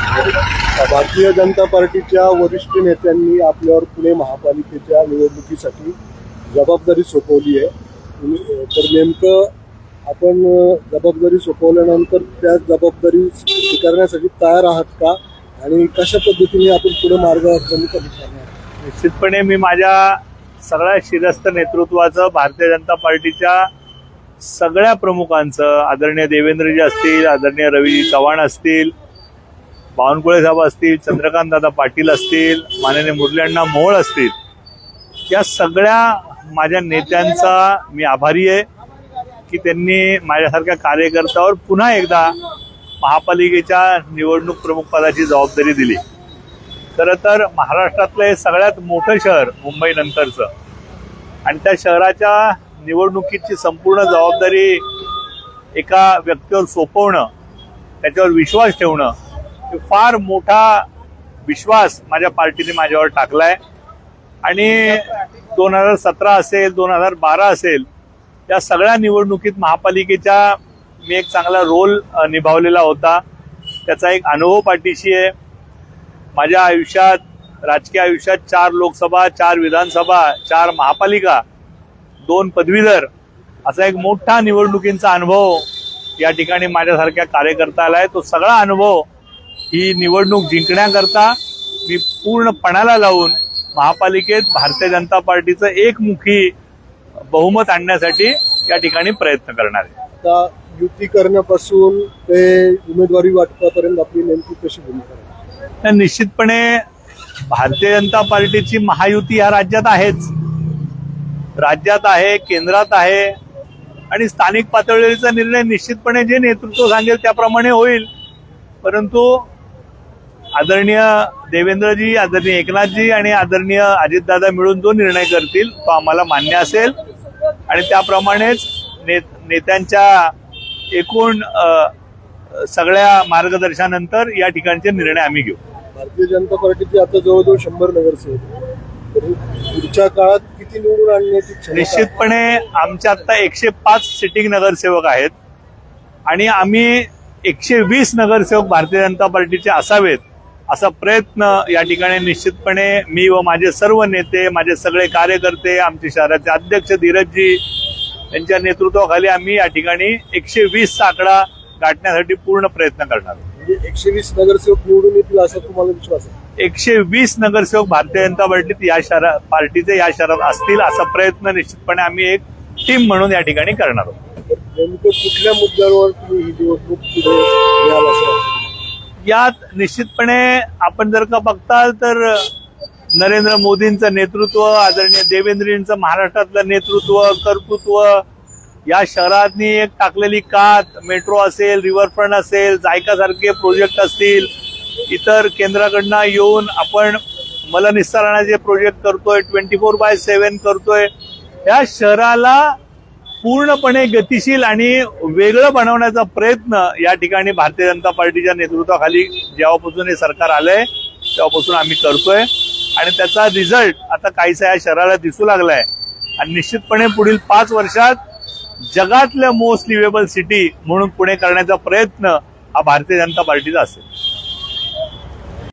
भारतीय जनता पार्टीच्या वरिष्ठ नेत्यांनी आपल्यावर पुणे महापालिकेच्या निवडणुकीसाठी जबाबदारी सोपवली आहे. तर नेमकं आपण जबाबदारी सोपवल्यानंतर त्या जबाबदारी स्वीकारण्यासाठी तयार आहात का? आणि कशा पद्धतीने आपण पुढे मार्गदर्शन करणार निश्चितपणे मी माझ्या सगळ्या शिरस्त नेतृत्वाचं भारतीय जनता पार्टीच्या सगळ्या प्रमुखांचं आदरणीय देवेंद्रजी असतील आदरणीय रवीजी चव्हाण असतील बावनकुळे साहेब असतील चंद्रकांत दादा पाटील असतील माननीय मुरल्यांना मोहोळ असतील या सगळ्या माझ्या नेत्यांचा मी आभारी आहे की त्यांनी माझ्यासारख्या कार्यकर्त्यावर पुन्हा एकदा महापालिकेच्या निवडणूक प्रमुख पदाची जबाबदारी दिली. खरं तर महाराष्ट्रातलं हे सगळ्यात मोठं शहर मुंबई नंतरचं. आणि त्या शहराच्या निवडणुकीची संपूर्ण जबाबदारी एका व्यक्तीवर सोपवणं त्याच्यावर विश्वास ठेवणं फार मोठा विश्वास माझ्या पार्टीने माझ्यावर टाकलाय. आणि दोन हजार सतरा असेल दोन हजार बारा असेल या सगळ्या निवडणुकीत महापालिकेच्या मी एक चांगला रोल निभावलेला होता. त्याचा एक अनुभव पाठीशी आहे. माझ्या आयुष्यात राजकीय आयुष्यात चार लोकसभा चार विधानसभा चार महापालिका दोन पदवीधर असा एक मोठा निवडणुकींचा अनुभव या ठिकाणी माझ्यासारख्या कार्यकर्त्याला आहे. तो सगळा अनुभव ही निवडणूक जिंकण्याकरता मी पूर्ण पणाला लावून महापालिकेत भारतीय जनता पार्टीचं एकमुखी बहुमत आणण्यासाठी या ठिकाणी प्रयत्न करणार आहे. आता युती करण्यापासून ते उमेदवारी वाटपापर्यंत आपली नेमकी कशी भूमिका निश्चितपणे भारतीय जनता पार्टीची महायुती या राज्यात आहेच. राज्यात आहे केंद्रात आहे आणि स्थानिक पातळीवरचा निर्णय निश्चितपणे जे नेतृत्व सांगेल त्याप्रमाणे होईल. परंतु आदरणीय देवेंद्रजी आदरणीय एकनाथजी आणि आदरणीय अजितदादा मिळून जो निर्णय करतील तो आम्हाला मान्य असेल. आणि त्याप्रमाणेच ने नेत्यांच्या एकूण सगळ्या मार्गदर्शनानंतर या ठिकाणचे निर्णय आम्ही घेऊ. भारतीय जनता पार्टीचे आता जवळजवळ शंभर नगरसेवक पुढच्या काळात किती निवडून आणण्याची निश्चितपणे आमच्या आता एकशे पाच सिटिंग नगरसेवक आहेत. आणि आम्ही एकशे वीस नगरसेवक भारतीय जनता पार्टीचे असावेत असा प्रयत्न या ठिकाणी निश्चितपणे मी व माझे सर्व नेते माझे सगळे कार्यकर्ते आमचे शहराचे अध्यक्ष धीरजजी यांच्या नेतृत्वाखाली आम्ही या ठिकाणी एकशे वीसचा आकडा गाठण्यासाठी पूर्ण प्रयत्न करणार आहोत. म्हणजे एकशे वीस नगरसेवक निवडून येतील असा तुम्हाला विश्वास आहे एकशे वीस नगरसेवक भारतीय जनता पार्टीत या शहरा पार्टीचे या शहरात असतील असा प्रयत्न निश्चितपणे आम्ही एक टीम म्हणून या ठिकाणी करणार आहोत नेमकं कुठल्या मुद्द्यावर तुम्ही ही निवडणूक पुढे घ्याल असं यात निश्चितपणे आपण जर का बघताल तर नरेंद्र मोदींचं नेतृत्व आदरणीय देवेंद्रजींचं महाराष्ट्रातलं नेतृत्व कर्तृत्व या शहरातनी एक टाकलेली कात मेट्रो असेल रिव्हरफ्रंट असेल जायकासारखे प्रोजेक्ट असतील इतर केंद्राकडनं येऊन आपण मलनिस्तारणाचे प्रोजेक्ट करतोय ट्वेंटी फोर बाय सेव्हन करतोय. या शहराला पूर्णपणे गतिशील आणि वेगळं बनवण्याचा प्रयत्न या ठिकाणी भारतीय जनता पार्टीच्या नेतृत्वाखाली जेव्हापासून हे सरकार आलंय तेव्हापासून आम्ही करतोय. आणि त्याचा रिझल्ट आता काहीसा या शहराला दिसू लागलाय. आणि निश्चितपणे पुढील पाच वर्षात जगातल्या मोस्ट लिवेबल सिटी म्हणून पुणे करण्याचा प्रयत्न हा भारतीय जनता पार्टीचा असेल.